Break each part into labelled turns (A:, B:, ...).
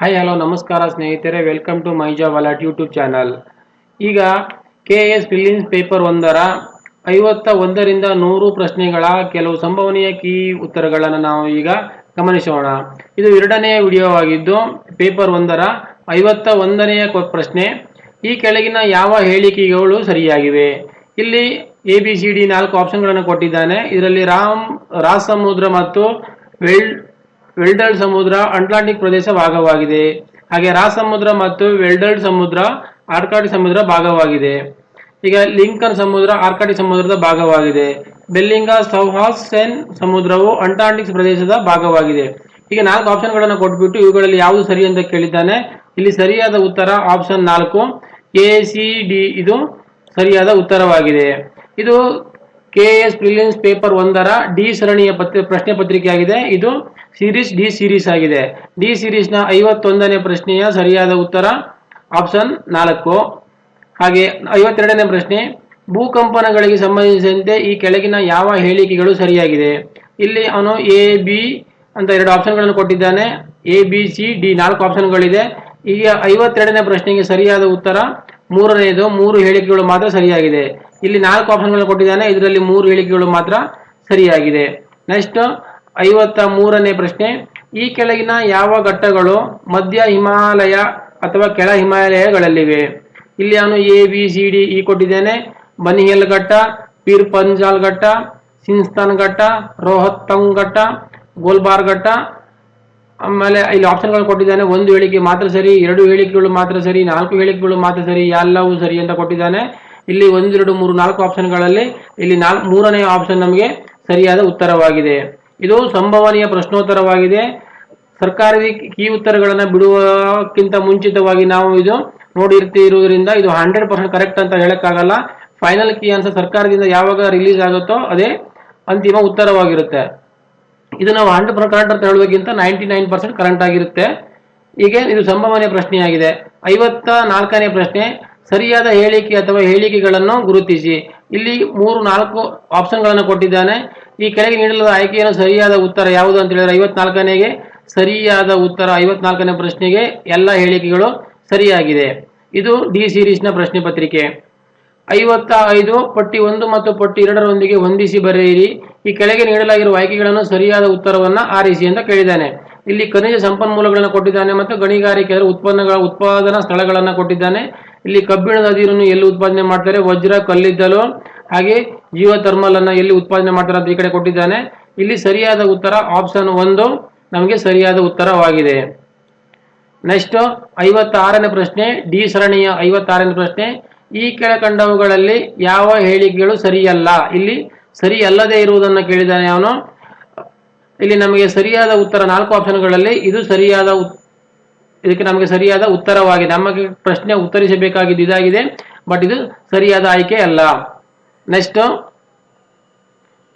A: Hi hello ನಮಸ್ಕಾರ ಸ್ನೇಹಿತರೆ. Welcome to my job alert YouTube channel ಈಗ ಕೆ ಎಸ್ ಫಿಲಿಮ್ಸ್ ಪೇಪರ್ ಒಂದರ ಐವತ್ತ ಒಂದರಿಂದ ನೂರು ಪ್ರಶ್ನೆಗಳ ಕೆಲವು ಸಂಭವನೀಯ ಕೀ ಉತ್ತರಗಳನ್ನು ನಾವು ಈಗ ಗಮನಿಸೋಣ. ಇದು ಎರಡನೆಯ ವಿಡಿಯೋವಾಗಿದ್ದು ಪೇಪರ್ ಒಂದರ ಐವತ್ತ ಒಂದನೆಯ ಪ್ರಶ್ನೆ. ಈ ಕೆಳಗಿನ ಯಾವ ಹೇಳಿಕೆಗಳು ಸರಿಯಾಗಿವೆ? ಇಲ್ಲಿ ಎ ಬಿ ಸಿ ಡಿ ನಾಲ್ಕು ಆಪ್ಷನ್ಗಳನ್ನು ಕೊಟ್ಟಿದ್ದಾನೆ. ಇದರಲ್ಲಿ ರಾಮ್, ರಾಸಮುದ್ರ ಮತ್ತು ವೆಲ್ ವೆಲ್ಡಲ್ ಸಮುದ್ರ ಅಟ್ಲಾಂಟಿಕ್ ಪ್ರದೇಶ ಭಾಗವಾಗಿದೆ. ಹಾಗೆ ರಾ ಸಮುದ್ರ ಮತ್ತು ವೆಲ್ಡರ್ಡ್ ಸಮುದ್ರ, ಆರ್ಕಾಟಿಕ್ ಸಮುದ್ರ ಭಾಗವಾಗಿದೆ. ಈಗ ಲಿಂಕನ್ ಸಮುದ್ರ, ಆರ್ಕಾಟಿಕ್ ಸಮುದ್ರದ ಭಾಗವಾಗಿದೆ. ಬೆಲ್ಲಿಂಗ ಸೌಹಾಸೆನ್ ಸಮುದ್ರವು ಅಂಟಾರ್ಟಿಕ್ ಪ್ರದೇಶದ ಭಾಗವಾಗಿದೆ. ಈಗ ನಾಲ್ಕು ಆಪ್ಷನ್ಗಳನ್ನು ಕೊಟ್ಬಿಟ್ಟು ಇವುಗಳಲ್ಲಿ ಯಾವುದು ಸರಿ ಅಂತ ಕೇಳಿದ್ದಾನೆ. ಇಲ್ಲಿ ಸರಿಯಾದ ಉತ್ತರ ಆಪ್ಷನ್ ನಾಲ್ಕು. ಎ, ಸಿ, ಡಿ, ಇದು ಸರಿಯಾದ ಉತ್ತರವಾಗಿದೆ. ಇದು ಕೆ, ಎಸ್, ಪ್ರಿಲಿಮ್ಸ್ ಪೇಪರ್ ಒಂದರ ಡಿ ಸರಣಿಯ ಪತ್ರ, ಪ್ರಶ್ನೆ ಪತ್ರಿಕೆಯಾಗಿದೆ. ಇದು ಸೀರೀಸ್ ಡಿ ಸೀರೀಸ್ ಆಗಿದೆ. ಡಿ ಸೀರೀಸ್ನ ಐವತ್ತೊಂದನೇ ಪ್ರಶ್ನೆಯ ಸರಿಯಾದ ಉತ್ತರ ಆಪ್ಷನ್ ನಾಲ್ಕು. ಹಾಗೆ ಐವತ್ತೆರಡನೇ ಪ್ರಶ್ನೆ, ಭೂಕಂಪನಗಳಿಗೆ ಸಂಬಂಧಿಸಿದಂತೆ ಈ ಕೆಳಗಿನ ಯಾವ ಹೇಳಿಕೆಗಳು ಸರಿಯಾಗಿದೆ? ಇಲ್ಲಿ ಅವನು ಎ ಬಿ ಅಂತ ಎರಡು ಆಪ್ಷನ್ಗಳನ್ನು ಕೊಟ್ಟಿದ್ದಾನೆ. ಎ ಬಿ ಸಿ ಡಿ ನಾಲ್ಕು ಆಪ್ಷನ್ಗಳಿದೆ ಈಗ ಐವತ್ತೆರಡನೇ ಪ್ರಶ್ನೆಗೆ ಸರಿಯಾದ ಉತ್ತರ ಮೂರನೆಯದು ಮೂರು ಹೇಳಿಕೆಗಳು ಮಾತ್ರ ಸರಿಯಾಗಿದೆ. ಇಲ್ಲಿ ನಾಲ್ಕು ಆಪ್ಷನ್ಗಳನ್ನು ಕೊಟ್ಟಿದ್ದಾನೆ. ಇದರಲ್ಲಿ ಮೂರು ಹೇಳಿಕೆಗಳು ಮಾತ್ರ ಸರಿಯಾಗಿದೆ. ನೆಕ್ಸ್ಟ್ ಐವತ್ತ ಮೂರನೇ ಪ್ರಶ್ನೆ, ಈ ಕೆಳಗಿನ ಯಾವ ಘಟ್ಟಗಳು ಮಧ್ಯ ಹಿಮಾಲಯ ಅಥವಾ ಕೆಳ ಹಿಮಾಲಯಗಳಲ್ಲಿವೆ? ಇಲ್ಲಿ ನಾನು A B C D E ಕೊಟ್ಟಿದ್ದೇನೆ. ಬನಿಹಲ್ ಘಟ್ಟ, ಪೀರ್ ಪಂಜಾಲ್ ಘಟ್ಟ ಸಿನ್ಸ್ತಾನ್ ಘಟ್ಟ, ರೋಹತ್ತಂಗ್ ಘಟ್ಟ, ಗೋಲ್ಬಾರ್ ಘಟ್ಟ. ಆಮೇಲೆ ಇಲ್ಲಿ ಆಪ್ಷನ್ಗಳು ಕೊಟ್ಟಿದ್ದಾನೆ. ಒಂದು ಹೇಳಿಕೆ ಮಾತ್ರ ಸರಿ, ಎರಡು ಹೇಳಿಕೆಗಳು ಮಾತ್ರ ಸರಿ, ನಾಲ್ಕು ಹೇಳಿಕೆಗಳು ಮಾತ್ರ ಸರಿ, ಎಲ್ಲವೂ ಸರಿ ಅಂತ ಕೊಟ್ಟಿದ್ದಾನೆ. ಇಲ್ಲಿ ಒಂದು, ಎರಡು, ಮೂರು, ನಾಲ್ಕು ಆಪ್ಷನ್ಗಳಲ್ಲಿ ಇಲ್ಲಿ ನಾಲ್ಕು ಮೂರನೇ ಆಪ್ಷನ್ ನಮಗೆ ಸರಿಯಾದ ಉತ್ತರವಾಗಿದೆ. ಇದು ಸಂಭವನೀಯ ಪ್ರಶ್ನೋತ್ತರವಾಗಿದೆ. ಸರ್ಕಾರಿ ಕೀ ಉತ್ತರಗಳನ್ನು ಬಿಡುವಕ್ಕಿಂತ ಮುಂಚಿತವಾಗಿ ನಾವು ಇದು ನೋಡಿರ್ತಿರುವುದರಿಂದ ಇದು ಹಂಡ್ರೆಡ್ ಪರ್ಸೆಂಟ್ ಕರೆಕ್ಟ್ ಅಂತ ಹೇಳಕ್ಕಾಗಲ್ಲ. ಫೈನಲ್ ಕೀ ಆನ್ಸರ್ ಸರ್ಕಾರದಿಂದ ಯಾವಾಗ ರಿಲೀಸ್ ಆಗುತ್ತೋ ಅದೇ ಅಂತಿಮ ಉತ್ತರವಾಗಿರುತ್ತೆ. ಇದು ನಾವು ಹಂಡ್ರೆಡ್ ಪರ್ಸೆಂಟ್ ಕರೆಂಟ್ ಅಂತ ಹೇಳೋದಕ್ಕಿಂತ ನೈಂಟಿ ನೈನ್ ಪರ್ಸೆಂಟ್ ಕರೆಂಟ್ ಆಗಿರುತ್ತೆ. ಹೀಗೆ ಇದು ಸಂಭವನೀಯ ಪ್ರಶ್ನೆಯಾಗಿದೆ. ಐವತ್ತ ನಾಲ್ಕನೇ ಪ್ರಶ್ನೆ ಸರಿಯಾದ ಹೇಳಿಕೆ ಅಥವಾ ಹೇಳಿಕೆಗಳನ್ನು ಗುರುತಿಸಿ. ಇಲ್ಲಿ ಮೂರು, ನಾಲ್ಕು ಆಪ್ಷನ್ಗಳನ್ನು ಕೊಟ್ಟಿದ್ದಾನೆ. ಈ ಕೆಳಗೆ ನೀಡಲಾದ ಆಯ್ಕೆಯನ್ನು ಸರಿಯಾದ ಉತ್ತರ ಯಾವುದು ಅಂತ ಹೇಳಿದ್ರೆ ಐವತ್ನಾಲ್ಕನೆಗೆ ಸರಿಯಾದ ಉತ್ತರ, ಐವತ್ನಾಲ್ಕನೇ ಪ್ರಶ್ನೆಗೆ ಎಲ್ಲ ಹೇಳಿಕೆಗಳು ಸರಿಯಾಗಿದೆ. ಇದು ಡಿ ಸೀರೀಸ್ನ ಪ್ರಶ್ನೆ ಪತ್ರಿಕೆ. ಐವತ್ತ ಐದು ಪಟ್ಟಿ ಒಂದು ಮತ್ತು ಪಟ್ಟಿ ಎರಡರೊಂದಿಗೆ ಹೊಂದಿಸಿ ಬರೆಯಿರಿ. ಈ ಕೆಳಗೆ ನೀಡಲಾಗಿರುವ ಆಯ್ಕೆಗಳನ್ನು ಸರಿಯಾದ ಉತ್ತರವನ್ನು ಆರಿಸಿ ಅಂತ ಕೇಳಿದ್ದಾನೆ. ಇಲ್ಲಿ ಖನಿಜ ಸಂಪನ್ಮೂಲಗಳನ್ನು ಕೊಟ್ಟಿದ್ದಾನೆ ಮತ್ತು ಗಣಿಗಾರಿಕೆ ಉತ್ಪನ್ನಗಳ ಉತ್ಪಾದನಾ ಸ್ಥಳಗಳನ್ನು ಕೊಟ್ಟಿದ್ದಾನೆ. ಇಲ್ಲಿ ಕಬ್ಬಿಣದ ಅದಿರನ್ನು ಎಲ್ಲಿ ಉತ್ಪಾದನೆ ಮಾಡ್ತಾರೆ? ವಜ್ರ, ಕಲ್ಲಿದ್ದಲು, ಹಾಗೆ ಜೀವ ಥರ್ಮಲ್ ಅನ್ನ ಎಲ್ಲಿ ಉತ್ಪಾದನೆ ಮಾಡ್ತಾರೆ ಅಂತ ಈ ಕಡೆ ಕೊಟ್ಟಿದ್ದಾನೆ. ಇಲ್ಲಿ ಸರಿಯಾದ ಉತ್ತರ ಆಪ್ಷನ್ ಒಂದು, ನಮಗೆ ಸರಿಯಾದ ಉತ್ತರವಾಗಿದೆ. ನೆಕ್ಸ್ಟ್ ಐವತ್ತಾರನೇ ಪ್ರಶ್ನೆ, ಡಿ ಸರಣಿಯ ಐವತ್ತಾರನೇ ಪ್ರಶ್ನೆ. ಈ ಕೆಳಕಂಡವುಗಳಲ್ಲಿ ಯಾವ ಹೇಳಿಕೆಗಳು ಸರಿಯಲ್ಲ? ಇಲ್ಲಿ ಸರಿಯಲ್ಲದೆ ಇರುವುದನ್ನು ಕೇಳಿದ್ದಾನೆ ಅವನು. ಇಲ್ಲಿ ನಮಗೆ ಸರಿಯಾದ ಉತ್ತರ ನಾಲ್ಕು ಆಪ್ಷನ್ಗಳಲ್ಲಿ ಇದು ಸರಿಯಾದ ಇದಕ್ಕೆ ನಮಗೆ ಸರಿಯಾದ ಉತ್ತರವಾಗಿದೆ. ನಮಗೆ ಪ್ರಶ್ನೆ ಉತ್ತರಿಸಬೇಕಾಗಿದ್ದು ಇದಾಗಿದೆ. ಬಟ್ ಇದು ಸರಿಯಾದ ಆಯ್ಕೆ ಅಲ್ಲ. ನೆಕ್ಸ್ಟ್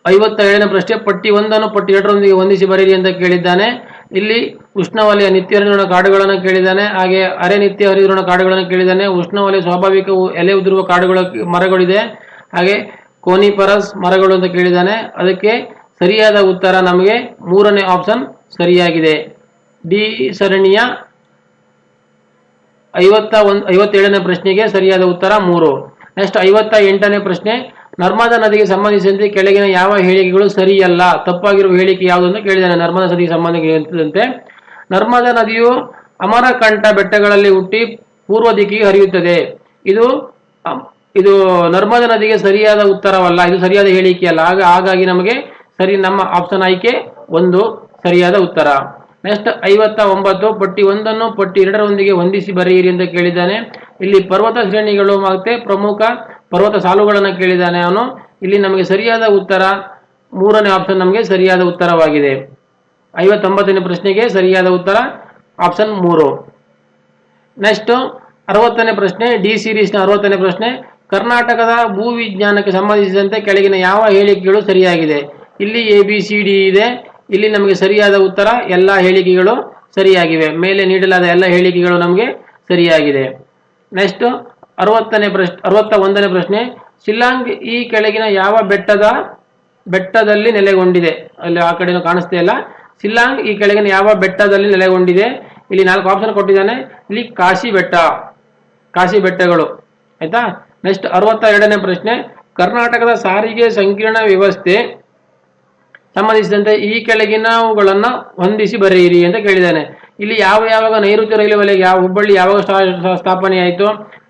A: ಐವತ್ತೇಳನೇ ಪ್ರಶ್ನೆ. ಪಟ್ಟಿ ಒಂದನ್ನು ಪಟ್ಟಿ ಎರಡರೊಂದಿಗೆ ಹೊಂದಿಸಿ ಬರೀರಿ ಅಂತ ಕೇಳಿದ್ದಾನೆ. ಇಲ್ಲಿ ಉಷ್ಣವಲಯ ನಿತ್ಯ ಹರಿದ್ರಣ ಕಾಡುಗಳನ್ನು ಕೇಳಿದ್ದಾನೆ. ಹಾಗೆ ಅರೆ ನಿತ್ಯ ಹರಿದ್ರಣ ಕಾಡುಗಳನ್ನು ಕೇಳಿದ್ದಾನೆ. ಉಷ್ಣವಲಯ ಸ್ವಾಭಾವಿಕ ಎಲೆ ಉದುರುವ ಕಾಡುಗಳ ಮರಗಳಿದೆ. ಹಾಗೆ ಕೋನಿಪರಸ್ ಮರಗಳು ಅಂತ ಕೇಳಿದ್ದಾನೆ. ಅದಕ್ಕೆ ಸರಿಯಾದ ಉತ್ತರ ನಮಗೆ ಮೂರನೇ ಆಪ್ಷನ್ ಸರಿಯಾಗಿದೆ. ಡಿ ಸರಣಿಯ ಐವತ್ತ ಒಂದ್, ಐವತ್ತೇಳನೇ ಪ್ರಶ್ನೆಗೆ ಸರಿಯಾದ ಉತ್ತರ ಮೂರು. ನೆಕ್ಸ್ಟ್ ಐವತ್ತ ಎಂಟನೇ ಪ್ರಶ್ನೆ, ನರ್ಮದಾ ನದಿಗೆ ಸಂಬಂಧಿಸಿದಂತೆ ಕೆಳಗಿನ ಯಾವ ಹೇಳಿಕೆಗಳು ಸರಿಯಲ್ಲ? ತಪ್ಪಾಗಿರುವ ಹೇಳಿಕೆ ಯಾವುದು ಅಂತ ಕೇಳಿದ್ದಾನೆ ನರ್ಮದಾ ನದಿಗೆ ಸಂಬಂಧಿಸಿದಂತೆ. ನರ್ಮದಾ ನದಿಯು ಅಮರಕಂಠ ಬೆಟ್ಟಗಳಲ್ಲಿ ಹುಟ್ಟಿ ಪೂರ್ವ ದಿಕ್ಕಿಗೆ ಹರಿಯುತ್ತದೆ. ಇದು ಇದು ನರ್ಮದಾ ನದಿಗೆ ಸರಿಯಾದ ಉತ್ತರವಲ್ಲ, ಇದು ಸರಿಯಾದ ಹೇಳಿಕೆಯಲ್ಲ. ಆಗ, ಹಾಗಾಗಿ ನಮಗೆ ಸರಿ, ನಮ್ಮ ಆಪ್ಷನ್ ಆಯ್ಕೆ ಒಂದು ಸರಿಯಾದ ಉತ್ತರ. ನೆಕ್ಸ್ಟ್ ಐವತ್ತ ಒಂಬತ್ತು, ಪಟ್ಟಿ ಒಂದನ್ನು ಪಟ್ಟಿ ಎರಡರೊಂದಿಗೆ ಹೊಂದಿಸಿ ಬರೆಯಿರಿ ಅಂತ ಕೇಳಿದ್ದಾನೆ. ಇಲ್ಲಿ ಪರ್ವತ ಶ್ರೇಣಿಗಳು ಮತ್ತೆ ಪ್ರಮುಖ ಪರ್ವತ ಸಾಲುಗಳನ್ನು ಕೇಳಿದ್ದಾನೆ ಅವನು. ಇಲ್ಲಿ ನಮಗೆ ಸರಿಯಾದ ಉತ್ತರ, ಮೂರನೇ ಆಪ್ಷನ್ ನಮಗೆ ಸರಿಯಾದ ಉತ್ತರವಾಗಿದೆ. ಐವತ್ತೊಂಬತ್ತನೇ ಪ್ರಶ್ನೆಗೆ ಸರಿಯಾದ ಉತ್ತರ ಆಪ್ಷನ್ ಮೂರು. ನೆಕ್ಸ್ಟ್ ಅರವತ್ತನೇ ಪ್ರಶ್ನೆ ಡಿ ಸಿರೀಸ್ನ ಅರವತ್ತನೇ ಪ್ರಶ್ನೆ. ಕರ್ನಾಟಕದ ಭೂವಿಜ್ಞಾನಕ್ಕೆ ಸಂಬಂಧಿಸಿದಂತೆ ಕೆಳಗಿನ ಯಾವ ಹೇಳಿಕೆಗಳು ಸರಿಯಾಗಿದೆ? ಇಲ್ಲಿ ಎ ಬಿ ಸಿ ಡಿ ಇದೆ. ಇಲ್ಲಿ ನಮಗೆ ಸರಿಯಾದ ಉತ್ತರ, ಎಲ್ಲ ಹೇಳಿಕೆಗಳು ಸರಿಯಾಗಿವೆ. ಮೇಲೆ ನೀಡಲಾದ ಎಲ್ಲ ಹೇಳಿಕೆಗಳು ನಮಗೆ ಸರಿಯಾಗಿದೆ. ನೆಕ್ಸ್ಟ್ ಅರವತ್ತನೇ ಪ್ರಶ್ನೆ ಅರವತ್ತ ಒಂದನೇ ಪ್ರಶ್ನೆ. ಶಿಲ್ಲಾಂಗ್ ಈ ಕೆಳಗಿನ ಯಾವ ಬೆಟ್ಟದ, ಬೆಟ್ಟದಲ್ಲಿ ನೆಲೆಗೊಂಡಿದೆ? ಅಲ್ಲಿ ಆ ಕಡೆನೂ ಕಾಣಿಸ್ತಾ ಇಲ್ಲ. ಶಿಲ್ಲಾಂಗ್ ಈ ಕೆಳಗಿನ ಯಾವ ಬೆಟ್ಟದಲ್ಲಿ ನೆಲೆಗೊಂಡಿದೆ? ಇಲ್ಲಿ ನಾಲ್ಕು ಆಪ್ಷನ್ ಕೊಟ್ಟಿದ್ದಾನೆ. ಇಲ್ಲಿ ಕಾಶಿ ಬೆಟ್ಟ, ಕಾಶಿ ಬೆಟ್ಟಗಳು. ಆಯ್ತಾ? ನೆಕ್ಸ್ಟ್ ಅರವತ್ತ ಎರಡನೇ ಪ್ರಶ್ನೆ. ಕರ್ನಾಟಕದ ಸಾರಿಗೆ ಸಂಕೀರ್ಣ ವ್ಯವಸ್ಥೆ ಸಂಬಂಧಿಸಿದಂತೆ ಈ ಕೆಳಗಿನವುಗಳನ್ನು ಹೊಂದಿಸಿ ಬರೆಯಿರಿ ಅಂತ ಕೇಳಿದ್ದಾನೆ. ಇಲ್ಲಿ ಯಾವ ಯಾವಾಗ ನೈಋತ್ಯ ರೈಲು ವಲಯ ಯಾವ ಹುಬ್ಬಳ್ಳಿ ಯಾವಾಗ ಸ್ಥಾ- ಸ್ಥಾಪನೆ ಆಯಿತು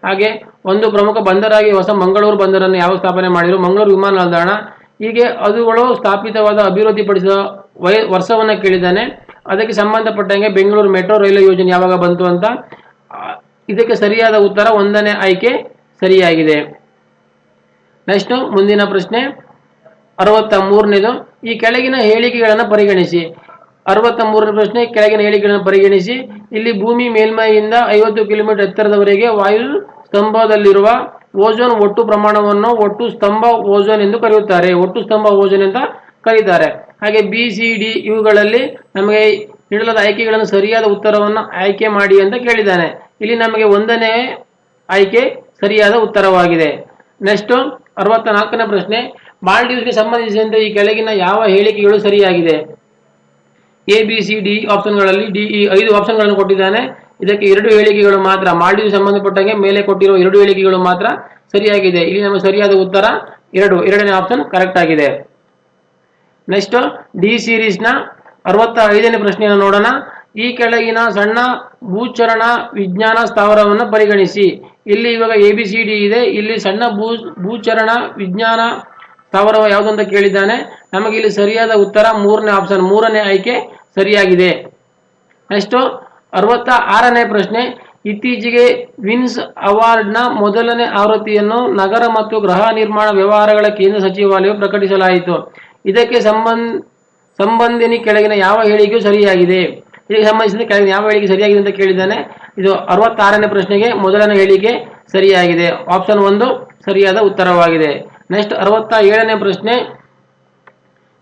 A: ಹಾಗೆ ಒಂದು ಪ್ರಮುಖ ಬಂದರಾಗಿ ಹೊಸ ಮಂಗಳೂರು ಬಂದರನ್ನು ಯಾವ ಸ್ಥಾಪನೆ ಮಾಡಿದ್ರು? ಮಂಗಳೂರು ವಿಮಾನ ನಿಲ್ದಾಣ. ಹೀಗೆ ಅದುಗಳು ಸ್ಥಾಪಿತವಾದ, ಅಭಿವೃದ್ಧಿಪಡಿಸಿದ ವಯ ವರ್ಷವನ್ನು ಕೇಳಿದ್ದಾನೆ. ಅದಕ್ಕೆ ಸಂಬಂಧಪಟ್ಟಂಗೆ ಬೆಂಗಳೂರು ಮೆಟ್ರೋ ರೈಲು ಯೋಜನೆ ಯಾವಾಗ ಬಂತು ಅಂತ ಇದಕ್ಕೆ ಸರಿಯಾದ ಉತ್ತರ ಒಂದನೇ ಆಯ್ಕೆ ಸರಿಯಾಗಿದೆ. ನೆಕ್ಸ್ಟ್ ಮುಂದಿನ ಪ್ರಶ್ನೆ. ಅರವತ್ತ ಮೂರನೇದು ಈ ಕೆಳಗಿನ ಹೇಳಿಕೆಗಳನ್ನು ಪರಿಗಣಿಸಿ. ಅರವತ್ತ ಮೂರನೇ ಪ್ರಶ್ನೆ, ಕೆಳಗಿನ ಹೇಳಿಕೆಗಳನ್ನು ಪರಿಗಣಿಸಿ. ಇಲ್ಲಿ ಭೂಮಿ ಮೇಲ್ಮೈಯಿಂದ ಐವತ್ತು ಕಿಲೋಮೀಟರ್ ಎತ್ತರದವರೆಗೆ ವಾಯು ಸ್ತಂಭದಲ್ಲಿರುವ ಓಜೋನ್ ಒಟ್ಟು ಪ್ರಮಾಣವನ್ನು ಒಟ್ಟು ಸ್ತಂಭ ಓಜೋನ್ ಎಂದು ಕರೆಯುತ್ತಾರೆ. ಒಟ್ಟು ಸ್ತಂಭ ಓಜೋನ್ ಅಂತ ಕರೀತಾರೆ. ಹಾಗೆ ಬಿ, ಸಿ, ಡಿ ಇವುಗಳಲ್ಲಿ ನಮಗೆ ನೀಡಲಾದ ಆಯ್ಕೆಗಳನ್ನು ಸರಿಯಾದ ಉತ್ತರವನ್ನು ಆಯ್ಕೆ ಮಾಡಿ ಅಂತ ಕೇಳಿದ್ದಾನೆ. ಇಲ್ಲಿ ನಮಗೆ ಒಂದನೇ ಆಯ್ಕೆ ಸರಿಯಾದ ಉತ್ತರವಾಗಿದೆ. ನೆಕ್ಸ್ಟ್ ಅರವತ್ತ ನಾಲ್ಕನೇ ಪ್ರಶ್ನೆ ಮಾಲ್ಡೀವ್ಸ್ಗೆ ಸಂಬಂಧಿಸಿದಂತೆ ಈ ಕೆಳಗಿನ ಯಾವ ಹೇಳಿಕೆಗಳು ಸರಿಯಾಗಿದೆ? ಎ ಬಿ ಸಿ ಡಿ ಆಪ್ಷನ್ಗಳಲ್ಲಿ ಡಿ ಈ ಐದು ಆಪ್ಷನ್ಗಳನ್ನು ಕೊಟ್ಟಿದ್ದಾನೆ. ಇದಕ್ಕೆ ಎರಡು ಹೇಳಿಕೆಗಳು ಮಾತ್ರ. ಮಾಲ್ಡೀವ್ ಸಂಬಂಧಪಟ್ಟಂಗೆ ಮೇಲೆ ಕೊಟ್ಟಿರುವ ಎರಡು ಹೇಳಿಕೆಗಳು ಮಾತ್ರ ಸರಿಯಾಗಿದೆ. ಇಲ್ಲಿ ನಮ್ಮ ಸರಿಯಾದ ಉತ್ತರ ಎರಡು. ಎರಡನೇ ಆಪ್ಷನ್ ಕರೆಕ್ಟ್ ಆಗಿದೆ. ನೆಕ್ಸ್ಟ್ ಡಿ ಸೀರೀಸ್ನ ಅರವತ್ತ ಐದನೇ ಪ್ರಶ್ನೆಯನ್ನು ನೋಡೋಣ. ಈ ಕೆಳಗಿನ ಸಣ್ಣ ಭೂಚರಣ ವಿಜ್ಞಾನ ಸ್ಥಾವರವನ್ನು ಪರಿಗಣಿಸಿ. ಇಲ್ಲಿ ಇವಾಗ ಎ ಬಿ ಸಿ ಡಿ ಇದೆ. ಇಲ್ಲಿ ಸಣ್ಣ ಭೂ ಭೂಚರಣ ವಿಜ್ಞಾನ ಸ್ಥಾವರ ಯಾವುದು ಅಂತ ಕೇಳಿದ್ದಾನೆ? ನಮಗೆ ಇಲ್ಲಿ ಸರಿಯಾದ ಉತ್ತರ ಮೂರನೇ ಆಪ್ಷನ್ ಮೂರನೇ ಆಯ್ಕೆ ಸರಿಯಾಗಿದೆ. ನೆಕ್ಸ್ಟ್ ಅರವತ್ತ ಆರನೇ ಪ್ರಶ್ನೆ, ಇತ್ತೀಚೆಗೆ ವಿನ್ಸ್ ಅವಾರ್ಡ್ನ ಮೊದಲನೇ ಆವೃತ್ತಿಯನ್ನು ನಗರ ಮತ್ತು ಗೃಹ ನಿರ್ಮಾಣ ವ್ಯವಹಾರಗಳ ಕೇಂದ್ರ ಸಚಿವಾಲಯವು ಪ್ರಕಟಿಸಲಾಯಿತು. ಇದಕ್ಕೆ ಸಂಬಂಧ ಸಂಬಂಧಿನಿ ಕೆಳಗಿನ ಯಾವ ಹೇಳಿಕೆಯು ಸರಿಯಾಗಿದೆ. ಇದಕ್ಕೆ ಸಂಬಂಧಿಸಿದ ಕೆಳಗಿನ ಯಾವ ಹೇಳಿಕೆ ಸರಿಯಾಗಿದೆ ಅಂತ ಕೇಳಿದ್ದಾನೆ. ಇದು ಅರವತ್ತಾರನೇ ಪ್ರಶ್ನೆಗೆ ಮೊದಲನೇ ಹೇಳಿಕೆ ಸರಿಯಾಗಿದೆ. ಆಪ್ಷನ್ ಒಂದು, ಸರಿಯಾದ ಉತ್ತರವಾಗಿದೆ. ನೆಕ್ಸ್ಟ್ ಅರವತ್ತ ಏಳನೇ ಪ್ರಶ್ನೆ.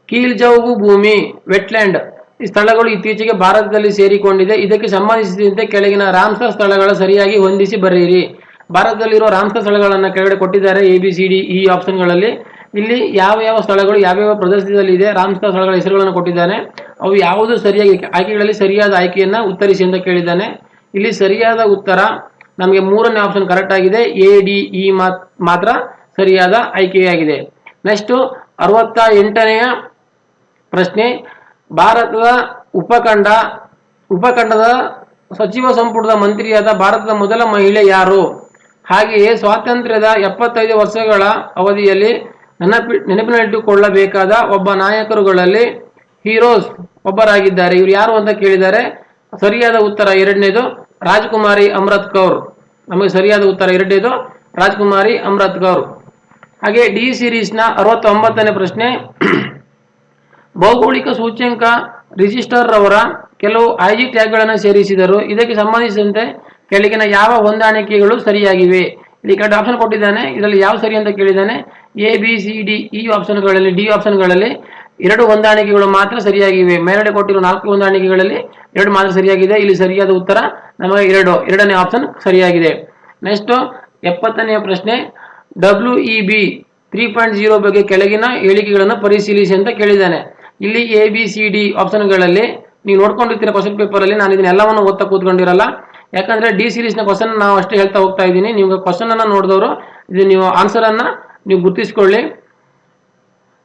A: ಕೀಲ್ಜೌಗು ಭೂಮಿ ವೆಟ್ಲ್ಯಾಂಡ್ ಈ ಸ್ಥಳಗಳು ಇತ್ತೀಚೆಗೆ ಭಾರತದಲ್ಲಿ ಸೇರಿಕೊಂಡಿದೆ. ಇದಕ್ಕೆ ಸಂಬಂಧಿಸಿದಂತೆ ಕೆಳಗಿನ ರಾಮ್ಸರ್ ಸ್ಥಳಗಳ ಸರಿಯಾಗಿ ಹೊಂದಿಸಿ ಬರೆಯಿರಿ. ಭಾರತದಲ್ಲಿರುವ ರಾಮ್ಸರ್ ಸ್ಥಳಗಳನ್ನು ಕೆಳಗಡೆ ಕೊಟ್ಟಿದ್ದಾರೆ ಎ ಬಿ ಸಿ ಡಿ ಈ ಆಪ್ಷನ್ಗಳಲ್ಲಿ ಇಲ್ಲಿ ಯಾವ ಯಾವ ಸ್ಥಳಗಳು, ಯಾವ್ಯಾವ ಪ್ರದೇಶದಲ್ಲಿ ಇದೆ ರಾಮ್ಸರ್ ಸ್ಥಳಗಳ ಹೆಸರುಗಳನ್ನು ಕೊಟ್ಟಿದ್ದಾನೆ. ಅವು ಯಾವುದು ಸರಿಯಾಗಿ ಆಯ್ಕೆಗಳಲ್ಲಿ ಸರಿಯಾದ ಆಯ್ಕೆಯನ್ನು ಉತ್ತರಿಸಿ ಅಂತ ಕೇಳಿದ್ದಾನೆ. ಇಲ್ಲಿ ಸರಿಯಾದ ಉತ್ತರ ನಮಗೆ ಮೂರನೇ ಆಪ್ಷನ್ ಕರೆಕ್ಟ್ ಆಗಿದೆ. ಎ ಡಿ ಇ ಮಾತ್ರ ಸರಿಯಾದ ಆಯ್ಕೆಯಾಗಿದೆ. ನೆಕ್ಸ್ಟ್ ಅರವತ್ತ ಎಂಟನೆಯ ಪ್ರಶ್ನೆ, ಭಾರತದ ಉಪಖಂಡ, ಉಪಖಂಡದ ಸಚಿವ ಸಂಪುಟದ ಮಂತ್ರಿಯಾದ ಭಾರತದ ಮೊದಲ ಮಹಿಳೆ ಯಾರು? ಹಾಗೆಯೇ ಸ್ವಾತಂತ್ರ್ಯದ ಎಪ್ಪತ್ತೈದು ವರ್ಷಗಳ ಅವಧಿಯಲ್ಲಿ ನೆನಪಿ, ನೆನಪಿನಲ್ಲಿಟ್ಟುಕೊಳ್ಳಬೇಕಾದ ಒಬ್ಬ ನಾಯಕರುಗಳಲ್ಲಿ ಹೀರೋಸ್ ಒಬ್ಬರಾಗಿದ್ದಾರೆ. ಇವರು ಯಾರು ಅಂತ ಕೇಳಿದ್ದಾರೆ ಸರಿಯಾದ ಉತ್ತರ ಎರಡನೇದು ರಾಜ್ಕುಮಾರಿ ಅಮೃತ್ ಕೌರ್. ನಮಗೆ ಸರಿಯಾದ ಉತ್ತರ ಎರಡನೇದು ರಾಜ್ಕುಮಾರಿ ಅಮೃತ್ ಕೌರ್. ಹಾಗೆ ಡಿ ಸಿರೀಸ್ನ ಅರವತ್ತೊಂಬತ್ತನೇ ಪ್ರಶ್ನೆ. ಭೌಗೋಳಿಕ ಸೂಚ್ಯಂಕ ರಿಜಿಸ್ಟರ್ ರವರ ಕೆಲವು ಐ ಜಿ ಟ್ಯಾಗ್ಗಳನ್ನು ಸೇರಿಸಿದರು. ಇದಕ್ಕೆ ಸಂಬಂಧಿಸಿದಂತೆ ಕೆಳಗಿನ ಯಾವ ಹೊಂದಾಣಿಕೆಗಳು ಸರಿಯಾಗಿವೆ? ಇಲ್ಲಿ ಕಡೆ ಆಪ್ಷನ್ ಕೊಟ್ಟಿದ್ದಾನೆ. ಇದರಲ್ಲಿ ಯಾವ ಸರಿ ಅಂತ ಕೇಳಿದ್ದಾನೆ. A B C D E ಆಪ್ಷನ್ಗಳಲ್ಲಿ ಡಿ ಆಪ್ಷನ್ಗಳಲ್ಲಿ ಎರಡು ಹೊಂದಾಣಿಕೆಗಳು ಮಾತ್ರ ಸರಿಯಾಗಿವೆ. ಮೇಲ್ಗಡೆ ಕೊಟ್ಟಿರೋ ನಾಲ್ಕು ಹೊಂದಾಣಿಕೆಗಳಲ್ಲಿ ಎರಡು ಮಾತ್ರ ಸರಿಯಾಗಿದೆ. ಇಲ್ಲಿ ಸರಿಯಾದ ಉತ್ತರ ನಮಗೆ ಎರಡು, ಎರಡನೇ ಆಪ್ಷನ್ ಸರಿಯಾಗಿದೆ. ನೆಕ್ಸ್ಟ್ ಎಪ್ಪತ್ತನೆಯ ಪ್ರಶ್ನೆ. W E B three point zero ಬಗ್ಗೆ ಕೆಳಗಿನ ಹೇಳಿಕೆಗಳನ್ನು ಪರಿಶೀಲಿಸಿ ಅಂತ ಕೇಳಿದ್ದಾನೆ. ಇಲ್ಲಿ ಎ ಬಿ ಸಿ ಡಿ ಆಪ್ಷನ್ಗಳಲ್ಲಿ ನೀವು ನೋಡ್ಕೊಂಡಿರ್ತೀರ ಕ್ವಶನ್ ಪೇಪರಲ್ಲಿ ನಾನು ಇದನ್ನೆಲ್ಲವನ್ನು ಓದ್ತಾ ಕೂತ್ಕೊಂಡಿರಲ್ಲ. ಯಾಕಂದ್ರೆ ಡಿ ಸೀರೀಸ್ನ ಕ್ವಶನ್ ನಾವು ಅಷ್ಟೇ ಹೇಳ್ತಾ ಹೋಗ್ತಾ ಇದ್ದೀನಿ. ನೀವು ಕ್ವಶನ್ ಅನ್ನ ನೋಡಿದವರು, ಇದು ನೀವು ಆನ್ಸರ್ ಅನ್ನ ನೀವು ಗುರುತಿಸ್ಕೊಳ್ಳಿ.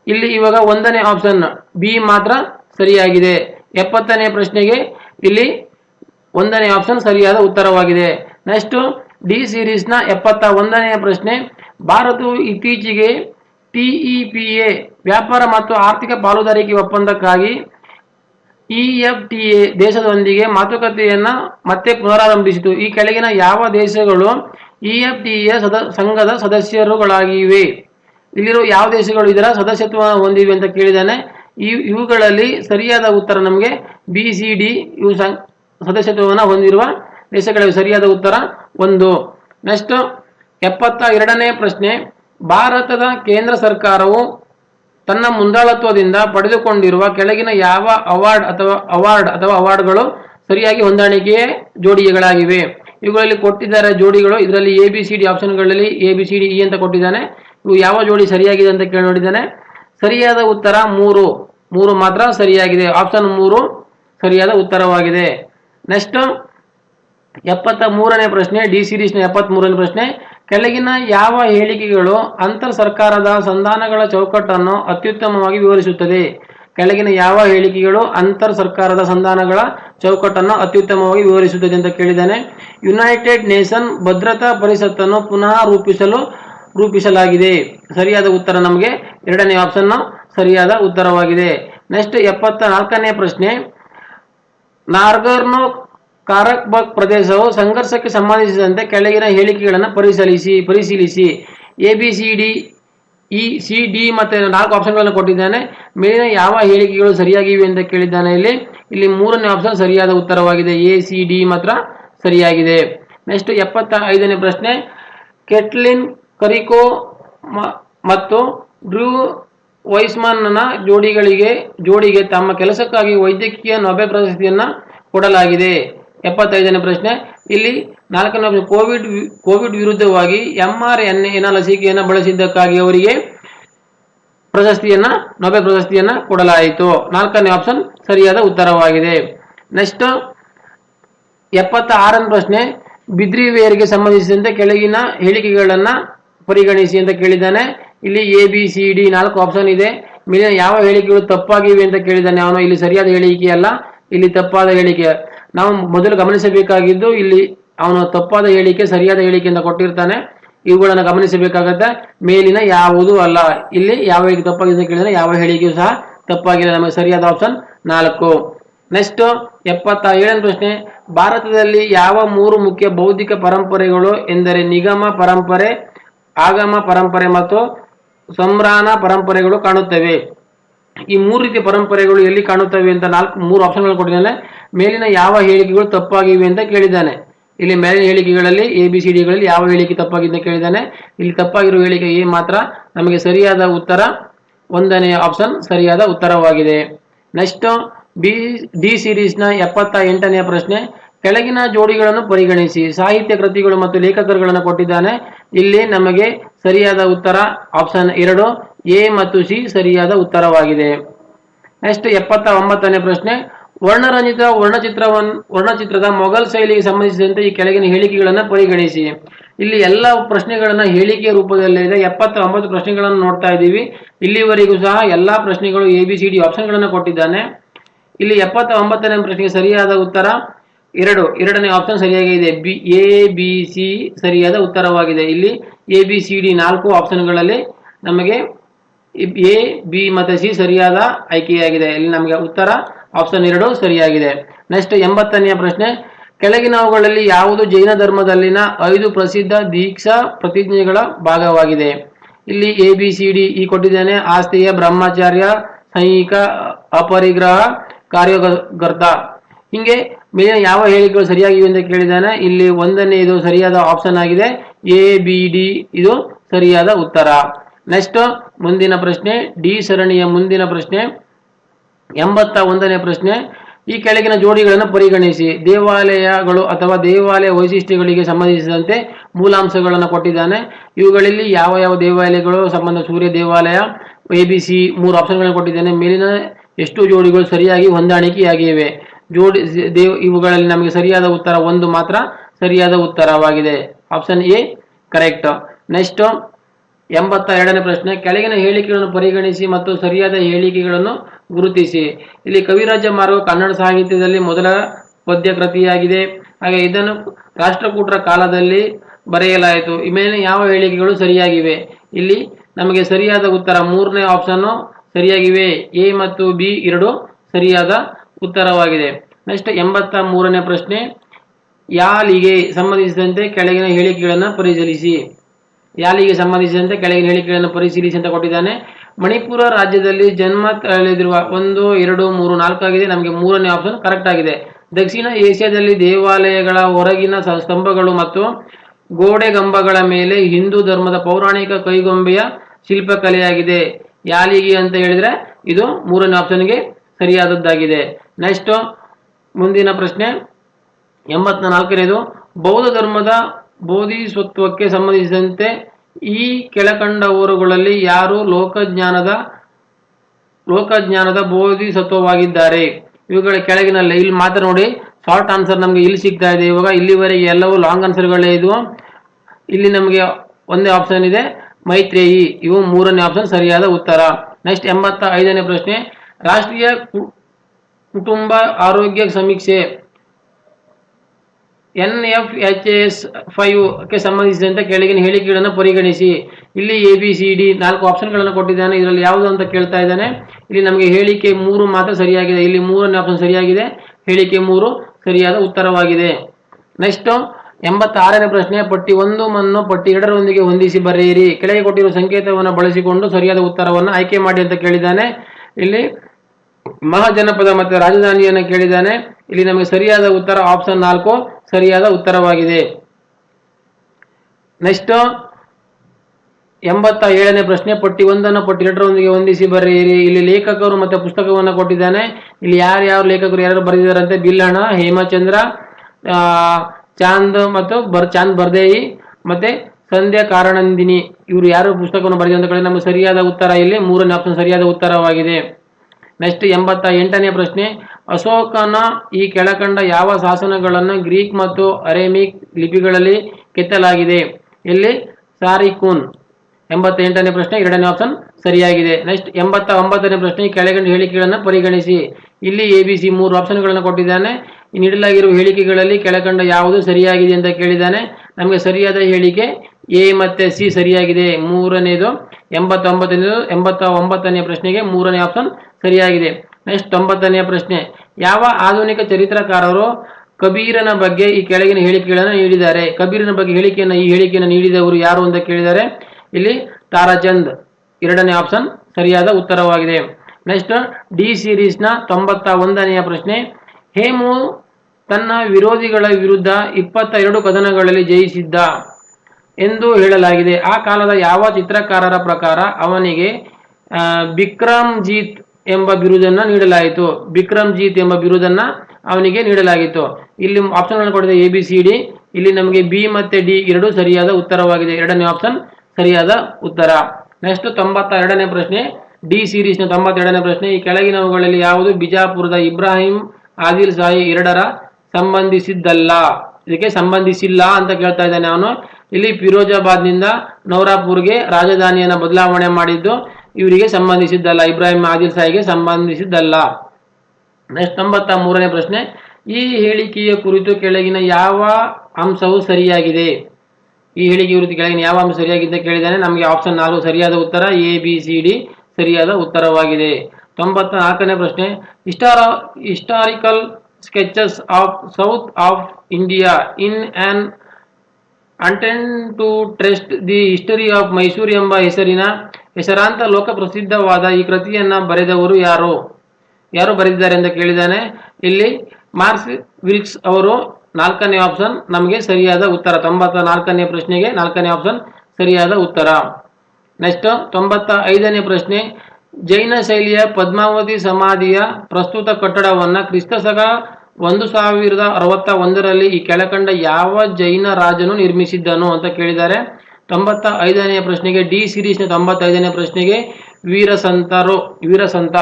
A: ಇಲ್ಲಿ ಇವಾಗ ಒಂದನೇ ಆಪ್ಷನ್ ಬಿ ಮಾತ್ರ ಸರಿಯಾಗಿದೆ. ಎಪ್ಪತ್ತನೇ ಪ್ರಶ್ನೆಗೆ ಇಲ್ಲಿ ಒಂದನೇ ಆಪ್ಷನ್ ಸರಿಯಾದ ಉತ್ತರವಾಗಿದೆ. ನೆಕ್ಸ್ಟ್ ಡಿ ಸಿರೀಸ್ನ ಎಪ್ಪತ್ತ ಒಂದನೆಯ ಪ್ರಶ್ನೆ. ಭಾರತವು ಇತ್ತೀಚೆಗೆ ಟಿಇಪಿಎ ವ್ಯಾಪಾರ ಮತ್ತು ಆರ್ಥಿಕ ಪಾಲುದಾರಿಕೆ ಒಪ್ಪಂದಕ್ಕಾಗಿ ಇಎಫ್ಟಿಎ ದೇಶದೊಂದಿಗೆ ಮಾತುಕತೆಯನ್ನು ಮತ್ತೆ ಪುನರಾರಂಭಿಸಿತು. ಈ ಕೆಳಗಿನ ಯಾವ ದೇಶಗಳು ಇಎಫ್ಟಿಎ ಸದ, ಸಂಘದ ಸದಸ್ಯರುಗಳಾಗಿವೆ? ಇಲ್ಲಿರುವ ಯಾವ ದೇಶಗಳು ಇದರ ಸದಸ್ಯತ್ವ ಹೊಂದಿವೆ ಅಂತ ಕೇಳಿದಾನೆ ಈ, ಇವುಗಳಲ್ಲಿ ಸರಿಯಾದ ಉತ್ತರ ನಮಗೆ ಬಿ ಸಿ ಡಿ ಇವು ಸದಸ್ಯತ್ವವನ್ನು ಹೊಂದಿರುವ ದೇಶಗಳ ಸರಿಯಾದ ಉತ್ತರ ಒಂದು. ನೆಕ್ಸ್ಟ್ ಎಪ್ಪತ್ತ ಎರಡನೇ ಪ್ರಶ್ನೆ, ಭಾರತದ ಕೇಂದ್ರ ಸರ್ಕಾರವು ತನ್ನ ಮುಂದಾಳತ್ವದಿಂದ ಪಡೆದುಕೊಂಡಿರುವ ಕೆಳಗಿನ ಯಾವ ಅವಾರ್ಡ್ ಅಥವಾ ಅವಾರ್ಡ್ ಅಥವಾ ಅವಾರ್ಡ್ಗಳು ಸರಿಯಾಗಿ ಹೊಂದಾಣಿಕೆಯೇ ಜೋಡಿಗಳಾಗಿವೆ? ಇವುಗಳಲ್ಲಿ ಕೊಟ್ಟಿದ್ದಾರೆ ಜೋಡಿಗಳು, ಇದರಲ್ಲಿ A B C D ಆಪ್ಷನ್ಗಳಲ್ಲಿ A B C D E ಅಂತ ಕೊಟ್ಟಿದ್ದಾನೆ. ಇವು ಯಾವ ಜೋಡಿ ಸರಿಯಾಗಿದೆ ಅಂತ ಕೇಳಿ ನೋಡಿದ್ದಾನೆ. ಸರಿಯಾದ ಉತ್ತರ ಮೂರು. ಮೂರು ಮಾತ್ರ ಸರಿಯಾಗಿದೆ. ಆಪ್ಷನ್ ಮೂರು ಸರಿಯಾದ ಉತ್ತರವಾಗಿದೆ. ನೆಕ್ಸ್ಟ್ ಎಪ್ಪತ್ತ ಮೂರನೇ ಪ್ರಶ್ನೆ, ಡಿ ಸಿರೀಸ್ನ ಎಪ್ಪತ್ತ್ ಮೂರನೇ ಪ್ರಶ್ನೆ ಕೆಳಗಿನ ಯಾವ ಹೇಳಿಕೆಗಳು ಅಂತರ್ ಸರ್ಕಾರದ ಸಂಧಾನಗಳ ಚೌಕಟ್ಟನ್ನು ಅತ್ಯುತ್ತಮವಾಗಿ ವಿವರಿಸುತ್ತದೆ? ಕೆಳಗಿನ ಯಾವ ಹೇಳಿಕೆಗಳು ಅಂತರ್ ಸರ್ಕಾರದ ಸಂಧಾನಗಳ ಚೌಕಟ್ಟನ್ನು ಅತ್ಯುತ್ತಮವಾಗಿ ವಿವರಿಸುತ್ತದೆ ಅಂತ ಕೇಳಿದ್ದಾನೆ. ಯುನೈಟೆಡ್ ನೇಷನ್ ಭದ್ರತಾ ಪರಿಷತ್ತನ್ನು ಪುನಃ ರೂಪಿಸಲು ರೂಪಿಸಲಾಗಿದೆ. ಸರಿಯಾದ ಉತ್ತರ ನಮಗೆ ಎರಡನೇ ಆಪ್ಷನ್ ಸರಿಯಾದ ಉತ್ತರವಾಗಿದೆ. ನೆಕ್ಸ್ಟ್ ಎಪ್ಪತ್ತ ನಾಲ್ಕನೇ ಪ್ರಶ್ನೆ, ನಾರ್ಗರ್ನೋ ಕಾರಕ್ಬಕ್ ಪ್ರದೇಶವು ಸಂಘರ್ಷಕ್ಕೆ ಸಂಬಂಧಿಸಿದಂತೆ ಕೆಳಗಿನ ಹೇಳಿಕೆಗಳನ್ನು ಪರಿಶೀಲಿಸಿ ಪರಿಶೀಲಿಸಿ. A B C D E C D ಮತ್ತೆ ನಾಲ್ಕು ಆಪ್ಷನ್ಗಳನ್ನು ಕೊಟ್ಟಿದ್ದಾನೆ. ಮೇಲಿನ ಯಾವ ಹೇಳಿಕೆಗಳು ಸರಿಯಾಗಿವೆ ಅಂತ ಕೇಳಿದ್ದಾನೆ ಇಲ್ಲಿ. ಇಲ್ಲಿ ಮೂರನೇ ಆಪ್ಷನ್ ಸರಿಯಾದ ಉತ್ತರವಾಗಿದೆ. ಎ ಸಿ ಡಿ ಮಾತ್ರ ಸರಿಯಾಗಿದೆ. ನೆಕ್ಸ್ಟ್ ಎಪ್ಪತ್ತ ಐದನೇ ಪ್ರಶ್ನೆ. ಕೆಟ್ಲಿನ್ ಕರಿಕೋ ಮತ್ತು ಡ್ರೂ ವೈಸ್ಮನ್ನ ಜೋಡಿಗಳಿಗೆ, ಜೋಡಿಗೆ ತಮ್ಮ ಕೆಲಸಕ್ಕಾಗಿ ವೈದ್ಯಕೀಯ ನೊಬೆಲ್ ಪ್ರಶಸ್ತಿಯನ್ನು ಕೊಡಲಾಗಿದೆ. ಎಪ್ಪತ್ತೈದನೇ ಪ್ರಶ್ನೆ. ಇಲ್ಲಿ ನಾಲ್ಕನೇ ಕೋವಿಡ್ ಕೋವಿಡ್ ವಿರುದ್ಧವಾಗಿ ಎಂಆರ್ ಎನ್ ಎನ ಲಸಿಕೆಯನ್ನು ಬಳಸಿದ್ದಕ್ಕಾಗಿ ಅವರಿಗೆ ಪ್ರಶಸ್ತಿಯನ್ನ, ನೊಬೆಲ್ ಪ್ರಶಸ್ತಿಯನ್ನ ಕೊಡಲಾಯಿತು. ನಾಲ್ಕನೇ ಆಪ್ಷನ್ ಸರಿಯಾದ ಉತ್ತರವಾಗಿದೆ. ನೆಕ್ಸ್ಟ್ ಎಪ್ಪತ್ತ ಆರನೇ ಪ್ರಶ್ನೆ, ಬಿದ್ರಿವೇರ್ಗೆ ಸಂಬಂಧಿಸಿದಂತೆ ಕೆಳಗಿನ ಹೇಳಿಕೆಗಳನ್ನ ಪರಿಗಣಿಸಿ ಅಂತ ಕೇಳಿದ್ದಾನೆ. ಇಲ್ಲಿ ಎ, ಬಿ, ಸಿ, ಡಿ ನಾಲ್ಕು ಆಪ್ಷನ್ ಇದೆ. ಮೇಲಿನ ಯಾವ ಹೇಳಿಕೆಗಳು ತಪ್ಪಾಗಿವೆ ಅಂತ ಕೇಳಿದ್ದಾನೆ. ಅವನು ಇಲ್ಲಿ ಸರಿಯಾದ ಹೇಳಿಕೆ ಅಲ್ಲ ಇಲ್ಲಿ ತಪ್ಪಾದ ಹೇಳಿಕೆ. ನಾವು ಮೊದಲು ಗಮನಿಸಬೇಕಾಗಿದ್ದು ಇಲ್ಲಿ ಅವನು ತಪ್ಪಾದ ಹೇಳಿಕೆ, ಸರಿಯಾದ ಹೇಳಿಕೆಯಿಂದ ಕೊಟ್ಟಿರ್ತಾನೆ. ಇವುಗಳನ್ನು ಗಮನಿಸಬೇಕಾಗತ್ತೆ. ಮೇಲಿನ ಯಾವುದೂ ಅಲ್ಲ. ಇಲ್ಲಿ ಯಾವ ಹೇಳಿಕೆ ತಪ್ಪಾಗಿದೆ ಕೇಳಿದ್ರೆ ಯಾವ ಹೇಳಿಕೆಯೂ ಸಹ ತಪ್ಪಾಗಿದೆ ನಮಗೆ ಸರಿಯಾದ ಆಪ್ಷನ್ ನಾಲ್ಕು. ನೆಕ್ಸ್ಟ್ ಎಪ್ಪತ್ತ ಏಳನೇ ಪ್ರಶ್ನೆ. ಭಾರತದಲ್ಲಿ ಯಾವ ಮೂರು ಮುಖ್ಯ ಬೌದ್ಧಿಕ ಪರಂಪರೆಗಳು ಎಂದರೆ ನಿಗಮ ಪರಂಪರೆ, ಆಗಮ ಪರಂಪರೆ ಮತ್ತು ಸಂಬ್ರಾನ ಪರಂಪರೆಗಳು ಕಾಣುತ್ತವೆ. ಈ ಮೂರು ರೀತಿಯ ಪರಂಪರೆಗಳು ಎಲ್ಲಿ ಕಾಣುತ್ತವೆ ಅಂತ ನಾಲ್ಕು, ಮೂರು ಆಪ್ಷನ್ಗಳು ಕೊಟ್ಟಿದ್ದಾನೆ. ಮೇಲಿನ ಯಾವ ಹೇಳಿಕೆಗಳು ತಪ್ಪಾಗಿವೆ ಅಂತ ಕೇಳಿದ್ದಾನೆ. ಇಲ್ಲಿ ಮೇಲಿನ ಹೇಳಿಕೆಗಳಲ್ಲಿ ಎ ಬಿ ಸಿ ಡಿಗಳಲ್ಲಿ ಯಾವ ಹೇಳಿಕೆ ತಪ್ಪಾಗಿದೆ ಅಂತ ಕೇಳಿದ್ದಾನೆ. ಇಲ್ಲಿ ತಪ್ಪಾಗಿರುವ ಹೇಳಿಕೆ ಎ ಮಾತ್ರ. ನಮಗೆ ಸರಿಯಾದ ಉತ್ತರ ಒಂದನೇ ಆಪ್ಷನ್ ಸರಿಯಾದ ಉತ್ತರವಾಗಿದೆ. ನೆಕ್ಸ್ಟ್ ಬಿ ಡಿ ಸಿರೀಸ್ನ ಎಪ್ಪತ್ತ ಎಂಟನೆಯ ಪ್ರಶ್ನೆ. ಕೆಳಗಿನ ಜೋಡಿಗಳನ್ನು ಪರಿಗಣಿಸಿ. ಸಾಹಿತ್ಯ ಕೃತಿಗಳು ಮತ್ತು ಲೇಖಕರುಗಳನ್ನು ಕೊಟ್ಟಿದ್ದಾನೆ. ಇಲ್ಲಿ ನಮಗೆ ಸರಿಯಾದ ಉತ್ತರ ಆಪ್ಷನ್ ಎರಡು, ಎ ಮತ್ತು ಸಿ ಸರಿಯಾದ ಉತ್ತರವಾಗಿದೆ. ನೆಕ್ಸ್ಟ್ ಎಪ್ಪತ್ತ ಒಂಬತ್ತನೇ ಪ್ರಶ್ನೆ. ವರ್ಣರಂಜಿತ ವರ್ಣಚಿತ್ರವನ್ನು ವರ್ಣಚಿತ್ರದ ಮೊಘಲ್ ಶೈಲಿಗೆ ಸಂಬಂಧಿಸಿದಂತೆ ಈ ಕೆಳಗಿನ ಹೇಳಿಕೆಗಳನ್ನು ಪರಿಗಣಿಸಿ. ಇಲ್ಲಿ ಎಲ್ಲ ಪ್ರಶ್ನೆಗಳನ್ನ ಹೇಳಿಕೆ ರೂಪದಲ್ಲಿದೆ ಎಪ್ಪತ್ತ ಒಂಬತ್ತು ಪ್ರಶ್ನೆಗಳನ್ನು ನೋಡ್ತಾ ಇದ್ದೀವಿ. ಇಲ್ಲಿವರೆಗೂ ಸಹ ಎಲ್ಲಾ ಪ್ರಶ್ನೆಗಳು ಎ ಬಿ ಸಿ ಡಿ ಆಪ್ಷನ್ಗಳನ್ನು ಕೊಟ್ಟಿದ್ದಾನೆ. ಇಲ್ಲಿ ಎಪ್ಪತ್ತ ಒಂಬತ್ತನೇ ಪ್ರಶ್ನೆಗೆ ಸರಿಯಾದ ಉತ್ತರ ಎರಡು, ಎರಡನೇ ಆಪ್ಷನ್ ಸರಿಯಾಗಿದೆ ಬಿ, ಎ, ಬಿ, ಸಿ ಸರಿಯಾದ ಉತ್ತರವಾಗಿದೆ. ಇಲ್ಲಿ ಎ, ಬಿ, ಸಿ, ಡಿ ನಾಲ್ಕು ಆಪ್ಷನ್ಗಳಲ್ಲಿ ನಮಗೆ ಎ, ಬಿ ಮತ್ತು ಸಿ ಸರಿಯಾದ ಆಯ್ಕೆಯಾಗಿದೆ. ಇಲ್ಲಿ ನಮಗೆ ಉತ್ತರ ಆಪ್ಷನ್ ಎರಡು ಸರಿಯಾಗಿದೆ. ನೆಕ್ಸ್ಟ್ ಎಂಬತ್ತನೆಯ ಪ್ರಶ್ನೆ. ಕೆಳಗಿನವುಗಳಲ್ಲಿ ಯಾವುದು ಜೈನ ಧರ್ಮದಲ್ಲಿನ ಐದು ಪ್ರಸಿದ್ಧ ದೀಕ್ಷಾ ಪ್ರತಿಜ್ಞೆಗಳ ಭಾಗವಾಗಿದೆ? ಇಲ್ಲಿ ಎ, ಬಿ, ಸಿ, ಡಿ ಈ ಕೊಟ್ಟಿದ್ದೇನೆ. ಆಸ್ತಿಯ, ಬ್ರಹ್ಮಚಾರ್ಯ, ಸೈನಿಕ, ಅಪರಿಗ್ರಹ ಕಾರ್ಯಗರ್ತ ಹಿಂಗೆ ಮೇಲಿನ ಯಾವ ಹೇಳಿಕೆಗಳು ಸರಿಯಾಗಿವೆ ಅಂತ ಕೇಳಿದ್ದಾನೆ. ಇಲ್ಲಿ ಒಂದನೇ ಇದು ಸರಿಯಾದ ಆಪ್ಷನ್ ಆಗಿದೆ. ಎ ಬಿ ಡಿ ಇದು ಸರಿಯಾದ ಉತ್ತರ. ನೆಕ್ಸ್ಟ್ ಮುಂದಿನ ಪ್ರಶ್ನೆ ಡಿ ಸರಣಿಯ ಮುಂದಿನ ಪ್ರಶ್ನೆ, ಎಂಬತ್ತ ಒಂದನೇ ಪ್ರಶ್ನೆ, ಈ ಕೆಳಗಿನ ಜೋಡಿಗಳನ್ನು ಪರಿಗಣಿಸಿ. ದೇವಾಲಯಗಳು ಅಥವಾ ದೇವಾಲಯ ವೈಶಿಷ್ಟ್ಯಗಳಿಗೆ ಸಂಬಂಧಿಸಿದಂತೆ ಮೂಲಾಂಶಗಳನ್ನು ಕೊಟ್ಟಿದ್ದಾನೆ. ಇವುಗಳಲ್ಲಿ ಯಾವ ಯಾವ ದೇವಾಲಯಗಳು, ಸಂಬಂಧ ಸೂರ್ಯ ದೇವಾಲಯ ಎ ಬಿ ಸಿ ಮೂರು ಆಪ್ಷನ್ಗಳನ್ನು ಕೊಟ್ಟಿದ್ದಾನೆ. ಮೇಲಿನ ಎಷ್ಟು ಜೋಡಿಗಳು ಸರಿಯಾಗಿ ಹೊಂದಾಣಿಕೆಯಾಗಿವೆ. ಜೋಡಿ ದೇವ್ ಇವುಗಳಲ್ಲಿ ನಮಗೆ ಸರಿಯಾದ ಉತ್ತರ ಒಂದು ಮಾತ್ರ ಸರಿಯಾದ ಉತ್ತರವಾಗಿದೆ. ಆಪ್ಷನ್ ಎ ಕರೆಕ್ಟ್ ನೆಕ್ಸ್ಟ್ ಎಂಬತ್ತ ಎರಡನೇ ಪ್ರಶ್ನೆ. ಕೆಳಗಿನ ಹೇಳಿಕೆಗಳನ್ನು ಪರಿಗಣಿಸಿ ಮತ್ತು ಸರಿಯಾದ ಹೇಳಿಕೆಗಳನ್ನು ಗುರುತಿಸಿ. ಇಲ್ಲಿ ಕವಿರಾಜ ಮಾರ್ಗ ಕನ್ನಡ ಸಾಹಿತ್ಯದಲ್ಲಿ ಮೊದಲ ಪದ್ಯ ಕೃತಿಯಾಗಿದೆ ಹಾಗೆ ಇದನ್ನು ರಾಷ್ಟ್ರಕೂಟರ ಕಾಲದಲ್ಲಿ ಬರೆಯಲಾಯಿತು. ಇಮೇಲೆ ಮೇಲೆ ಯಾವ ಹೇಳಿಕೆಗಳು ಸರಿಯಾಗಿವೆ? ಇಲ್ಲಿ ನಮಗೆ ಸರಿಯಾದ ಉತ್ತರ ಮೂರನೇ ಆಪ್ಷನ್ ಸರಿಯಾಗಿವೆ. ಎ ಮತ್ತು ಬಿ ಎರಡು ಸರಿಯಾದ ಉತ್ತರವಾಗಿದೆ. ನೆಕ್ಸ್ಟ್ ಎಂಬತ್ತ ಮೂರನೇ ಪ್ರಶ್ನೆ, ಯಾಲಿಗೆ ಸಂಬಂಧಿಸಿದಂತೆ ಕೆಳಗಿನ ಹೇಳಿಕೆಗಳನ್ನು ಪರಿಶೀಲಿಸಿ. ಯಾಲಿಗೆ ಸಂಬಂಧಿಸಿದಂತೆ ಕೆಳಗಿನ ಹೇಳಿಕೆಗಳನ್ನು ಪರಿಶೀಲಿಸಿ ಅಂತ ಕೊಟ್ಟಿದ್ದಾನೆ. ಮಣಿಪುರ ರಾಜ್ಯದಲ್ಲಿ ಜನ್ಮ ತಳೆದಿರುವ ಒಂದು, ಎರಡು, ಮೂರು, ನಾಲ್ಕು ಆಗಿದೆ. ನಮಗೆ ಮೂರನೇ ಆಪ್ಷನ್ ಕರೆಕ್ಟ್ ಆಗಿದೆ. ದಕ್ಷಿಣ ಏಷ್ಯಾದಲ್ಲಿ ದೇವಾಲಯಗಳ ಹೊರಗಿನ ಸ್ತಂಭಗಳು ಮತ್ತು ಗೋಡೆಗಂಬಗಳ ಮೇಲೆ ಹಿಂದೂ ಧರ್ಮದ ಪೌರಾಣಿಕ ಕೈಗೊಂಬೆಯ ಶಿಲ್ಪಕಲೆಯಾಗಿದೆ. ಯಾಲಿಗೆ ಅಂತ ಹೇಳಿದ್ರೆ ಇದು ಮೂರನೇ ಆಪ್ಷನ್ಗೆ ಸರಿಯಾದದ್ದಾಗಿದೆ. ನೆಕ್ಸ್ಟ್ ಮುಂದಿನ ಪ್ರಶ್ನೆ. ಎಂಬತ್ತ ನಾಲ್ಕನೇದು, ಬೌದ್ಧ ಧರ್ಮದ ಬೋಧಿಸತ್ವಕ್ಕೆ ಸಂಬಂಧಿಸಿದಂತೆ ಈ ಕೆಳಕಂಡ ಊರುಗಳಲ್ಲಿ ಯಾರು ಲೋಕಜ್ಞಾನದ ಲೋಕಜ್ಞಾನದ ಬೋಧಿಸತ್ವವಾಗಿದ್ದಾರೆ? ಇವುಗಳ ಕೆಳಗಿನ ಇಲ್ಲಿ ಮಾತ್ರ ನೋಡಿ ಶಾರ್ಟ್ ಆನ್ಸರ್ ನಮಗೆ ಇಲ್ಲಿ ಸಿಗ್ತಾ ಇದೆ. ಇವಾಗ ಇಲ್ಲಿವರೆಗೆ ಎಲ್ಲವೂ ಲಾಂಗ್ ಆನ್ಸರ್ಗಳೇ ಇದು ಇಲ್ಲಿ ನಮಗೆ ಒಂದೇ ಆಪ್ಷನ್ ಇದೆ, ಮೈತ್ರೇಯಿ. ಇವು ಮೂರನೇ ಆಪ್ಷನ್ ಸರಿಯಾದ ಉತ್ತರ. ನೆಕ್ಸ್ಟ್ ಎಂಬತ್ತ ಐದನೇ ಪ್ರಶ್ನೆ. ರಾಷ್ಟ್ರೀಯ ಕುಟುಂಬ ಆರೋಗ್ಯ ಸಮೀಕ್ಷೆ ಎನ್ ಎಫ್ ಎಚ್ ಎಸ್ ಫೈವ್ಗೆ ಸಂಬಂಧಿಸಿದಂತೆ ಕೆಳಗಿನ ಹೇಳಿಕೆಗಳನ್ನು ಪರಿಗಣಿಸಿ. ಇಲ್ಲಿ ಎ, ಬಿ, ಸಿ, ಡಿ ನಾಲ್ಕು ಆಪ್ಷನ್ಗಳನ್ನು ಕೊಟ್ಟಿದ್ದಾನೆ. ಇದರಲ್ಲಿ ಯಾವುದು ಅಂತ ಕೇಳ್ತಾ ಇದ್ದಾನೆ. ಇಲ್ಲಿ ನಮಗೆ ಹೇಳಿಕೆ ಮೂರು ಮಾತ್ರ ಸರಿಯಾಗಿದೆ. ಇಲ್ಲಿ ಮೂರನೇ ಆಪ್ಷನ್ ಸರಿಯಾಗಿದೆ. ಹೇಳಿಕೆ ಮೂರು ಸರಿಯಾದ ಉತ್ತರವಾಗಿದೆ. ನೆಕ್ಸ್ಟ್, ಎಂಬತ್ತಾರನೇ ಪ್ರಶ್ನೆ, ಪಟ್ಟಿ ಒಂದು ಮನ್ನು ಪಟ್ಟಿ ಎರಡರೊಂದಿಗೆ ಹೊಂದಿಸಿ ಬರೆಯಿರಿ. ಕೆಳಗೆ ಕೊಟ್ಟಿರುವ ಸಂಕೇತವನ್ನು ಬಳಸಿಕೊಂಡು ಸರಿಯಾದ ಉತ್ತರವನ್ನು ಆಯ್ಕೆ ಮಾಡಿ ಅಂತ ಕೇಳಿದ್ದಾನೆ. ಇಲ್ಲಿ ಮಹಾಜನಪದ ಮತ್ತು ರಾಜಧಾನಿಯನ್ನು ಕೇಳಿದ್ದಾನೆ ಇಲ್ಲಿ ನಮಗೆ ಸರಿಯಾದ ಉತ್ತರ ಆಪ್ಷನ್ ನಾಲ್ಕು, ಸರಿಯಾದ ಉತ್ತರವಾಗಿದೆ. ನೆಕ್ಸ್ಟ್ ಎಂಬತ್ತ ಏಳನೇ ಪ್ರಶ್ನೆ. ಪಟ್ಟಿ ಒಂದನ್ನು ಪಟ್ಟಿ ಎರಡರೊಂದಿಗೆ ಹೊಂದಿಸಿ ಬರೆಯಿರಿ. ಇಲ್ಲಿ ಲೇಖಕರು ಮತ್ತೆ ಪುಸ್ತಕವನ್ನು ಕೊಟ್ಟಿದ್ದಾನೆ. ಇಲ್ಲಿ ಯಾರ್ಯಾರು ಲೇಖಕರು ಯಾರು ಬರೆದಿದ್ದಾರಂತೆ? ಬಿಲ್ಲಣ್ಣ, ಹೇಮಚಂದ್ರ ಚಾಂದ್ ಮತ್ತು ಬರ್, ಚಾಂದ್ ಬರ್ದೇಯಿ ಮತ್ತೆ ಸಂಧ್ಯಾ ಕಾರಣಂದಿನಿ. ಇವರು ಯಾರು ಪುಸ್ತಕವನ್ನು ಬರೆದಿದ್ದಾರೆ ನಮಗೆ ಸರಿಯಾದ ಉತ್ತರ ಇಲ್ಲಿ. ಮೂರನೇ ಆಪ್ಷನ್ ಸರಿಯಾದ ಉತ್ತರವಾಗಿದೆ. ನೆಕ್ಸ್ಟ್ ಎಂಬತ್ತ ಎಂಟನೇ ಪ್ರಶ್ನೆ, ಅಶೋಕನ ಈ ಕೆಳಕಂಡ ಯಾವ ಶಾಸನಗಳನ್ನು ಗ್ರೀಕ್ ಮತ್ತು ಅರೇಮಿಕ್ ಲಿಪಿಗಳಲ್ಲಿ ಕೆತ್ತಲಾಗಿದೆ? ಇಲ್ಲಿ ಸಾರಿಕೂನ್. ಎಂಬತ್ತೆಂಟನೇ ಪ್ರಶ್ನೆ, ಎರಡನೇ ಆಪ್ಷನ್ ಸರಿಯಾಗಿದೆ. ನೆಕ್ಸ್ಟ್ ಎಂಬತ್ತ ಒಂಬತ್ತನೇ ಪ್ರಶ್ನೆ, ಕೆಳಗಂಡ ಹೇಳಿಕೆಗಳನ್ನು ಪರಿಗಣಿಸಿ. ಇಲ್ಲಿ ಎ ಬಿ ಸಿ ಮೂರು ಆಪ್ಷನ್ಗಳನ್ನು ಕೊಟ್ಟಿದ್ದಾನೆ. ನೀಡಲಾಗಿರುವ ಹೇಳಿಕೆಗಳಲ್ಲಿ ಕೆಳಕಂಡ ಯಾವುದು ಸರಿಯಾಗಿದೆ ಅಂತ ಕೇಳಿದ್ದಾನೆ. ನಮಗೆ ಸರಿಯಾದ ಹೇಳಿಕೆ ಎ ಮತ್ತೆ ಸಿ ಸರಿಯಾಗಿದೆ. ಮೂರನೇದು, ಎಂಬತ್ತೊಂಬತ್ತನೇದು ಎಂಬತ್ತ ಒಂಬತ್ತನೇ ಪ್ರಶ್ನೆಗೆ ಮೂರನೇ ಆಪ್ಷನ್ ಸರಿಯಾಗಿದೆ. ನೆಕ್ಸ್ಟ್ ತೊಂಬತ್ತನೆಯ ಪ್ರಶ್ನೆ, ಯಾವ ಆಧುನಿಕ ಚರಿತ್ರಕಾರರು ಕಬೀರನ ಬಗ್ಗೆ ಈ ಕೆಳಗಿನ ಹೇಳಿಕೆಗಳನ್ನು ನೀಡಿದ್ದಾರೆ? ಕಬೀರನ ಬಗ್ಗೆ ಹೇಳಿಕೆಯನ್ನು, ಈ ಹೇಳಿಕೆಯನ್ನು ನೀಡಿದವರು ಯಾರು ಅಂತ ಕೇಳಿದ್ದಾರೆ ಇಲ್ಲಿ ತಾರಾಚಂದ್ ಎರಡನೇ ಆಪ್ಷನ್ ಸರಿಯಾದ ಉತ್ತರವಾಗಿದೆ. ನೆಕ್ಸ್ಟ್ ಡಿ ಸೀರೀಸ್ನ ತೊಂಬತ್ತ ಒಂದನೆಯ ಪ್ರಶ್ನೆ. ಹೇಮು ತನ್ನ ವಿರೋಧಿಗಳ ವಿರುದ್ಧ ಇಪ್ಪತ್ತ ಎರಡು ಕದನಗಳಲ್ಲಿ ಜಯಿಸಿದ್ದ ಎಂದು ಹೇಳಲಾಗಿದೆ. ಆ ಕಾಲದ ಯಾವ ಚಿತ್ರಕಾರರ ಪ್ರಕಾರ ಅವನಿಗೆ ಬಿಕ್ರಮ್ ಜೀತ್ ಎಂಬ ಬಿರುದನ್ನು ನೀಡಲಾಯಿತು. ಬಿಕ್ರಮ್ಜೀತ್ ಎಂಬ ಬಿರುದನ್ನು ಅವನಿಗೆ ನೀಡಲಾಗಿತ್ತು. ಇಲ್ಲಿ ಆಪ್ಷನ್ಗಳನ್ನು ಕೊಡಿದೆ ಎ ಬಿ ಸಿ ಡಿ ಇಲ್ಲಿ ನಮಗೆ ಬಿ ಮತ್ತೆ ಡಿ ಎರಡು ಸರಿಯಾದ ಉತ್ತರವಾಗಿದೆ. ಎರಡನೇ ಆಪ್ಷನ್ ಸರಿಯಾದ ಉತ್ತರ. ನೆಕ್ಸ್ಟ್ ತೊಂಬತ್ತ ಎರಡನೇ ಪ್ರಶ್ನೆ. ಡಿ ಸಿರೀಸ್ನ ತೊಂಬತ್ತೆರಡನೇ ಪ್ರಶ್ನೆ, ಈ ಕೆಳಗಿನವುಗಳಲ್ಲಿ ಯಾವುದು ಬಿಜಾಪುರದ ಇಬ್ರಾಹಿಂ ಆದಿಲ್ ಸಾಯಿ ಎರಡರ ಸಂಬಂಧಿಸಿದ್ದಲ್ಲ? ಇದಕ್ಕೆ ಸಂಬಂಧಿಸಿಲ್ಲ ಅಂತ ಕೇಳ್ತಾ ಇದ್ದಾನೆ ಅವನು. ಇಲ್ಲಿ ಫಿರೋಜಾಬಾದ್ನಿಂದ ನೌರಾಪುರ್ಗೆ ರಾಜಧಾನಿಯನ್ನು ಬದಲಾವಣೆ ಮಾಡಿದ್ದು ಇವರಿಗೆ ಸಂಬಂಧಿಸಿದ್ದಲ್ಲ, ಇಬ್ರಾಹಿಂ ಆದಿಲ್ ಸಾಯಿಗೆ ಸಂಬಂಧಿಸಿದ್ದಲ್ಲ. ನೆಕ್ಸ್ಟ್ ತೊಂಬತ್ತ ಮೂರನೇ ಪ್ರಶ್ನೆ, ಈ ಹೇಳಿಕೆಯ ಕುರಿತು ಕೆಳಗಿನ ಯಾವ ಅಂಶವು ಸರಿಯಾಗಿದೆ? ಈ ಹೇಳಿಕೆ ಕುರಿತು ಕೆಳಗಿನ ಯಾವ ಅಂಶ ಸರಿಯಾಗಿದೆ ಕೇಳಿದ್ದಾನೆ. ನಮಗೆ ಆಪ್ಷನ್ ನಾಲ್ಕು ಸರಿಯಾದ ಉತ್ತರ, ಎ, ಬಿ, ಸಿ, ಡಿ. ಸರಿಯಾದ ಉತ್ತರವಾಗಿದೆ. ತೊಂಬತ್ತ ನಾಲ್ಕನೇ ಪ್ರಶ್ನೆ, ಹಿಸ್ಟಾರ, historical sketches of south of India in an attempt to trace the history of Mysore ಎಂಬ ಹೆಸರಿನ ಹೆಸರಾಂತ ಲೋಕಪ್ರಸಿದ್ಧವಾದ ಈ ಕೃತಿಯನ್ನು ಬರೆದವರು ಯಾರು? ಯಾರು ಬರೆದಿದ್ದಾರೆ ಅಂತ ಕೇಳಿದ್ದಾನೆ. ಇಲ್ಲಿ ಮಾರ್ಕ್ಸ್ ವಿಲ್ಕ್ಸ್ ಅವರು ನಾಲ್ಕನೇ ಆಪ್ಷನ್ ನಮಗೆ ಸರಿಯಾದ ಉತ್ತರ, ತೊಂಬತ್ತ ನಾಲ್ಕನೇ ಪ್ರಶ್ನೆಗೆ ನಾಲ್ಕನೇ ಆಪ್ಷನ್ ಸರಿಯಾದ ಉತ್ತರ. ನೆಕ್ಸ್ಟ್ ತೊಂಬತ್ತ ಐದನೇ ಪ್ರಶ್ನೆ. ಜೈನ ಶೈಲಿಯ ಪದ್ಮಾವತಿ ಸಮಾಧಿಯ ಪ್ರಸ್ತುತ ಕಟ್ಟಡವನ್ನು ಕ್ರಿಸ್ತಶಕ ಒಂದು ಸಾವಿರದ ಅರವತ್ತ ಒಂದರಲ್ಲಿ ಈ ಕೆಳಕಂಡ ಯಾವ ಜೈನ ರಾಜನು ನಿರ್ಮಿಸಿದ್ದನು ಅಂತ ಕೇಳಿದ್ದಾರೆ. ತೊಂಬತ್ತ ಐದನೇ ಪ್ರಶ್ನೆಗೆ ಡಿ ಸಿರೀಸ್ನ ತೊಂಬತ್ತೈದನೇ ಪ್ರಶ್ನೆಗೆ ವೀರಸಂತರು, ವೀರಸಂತ,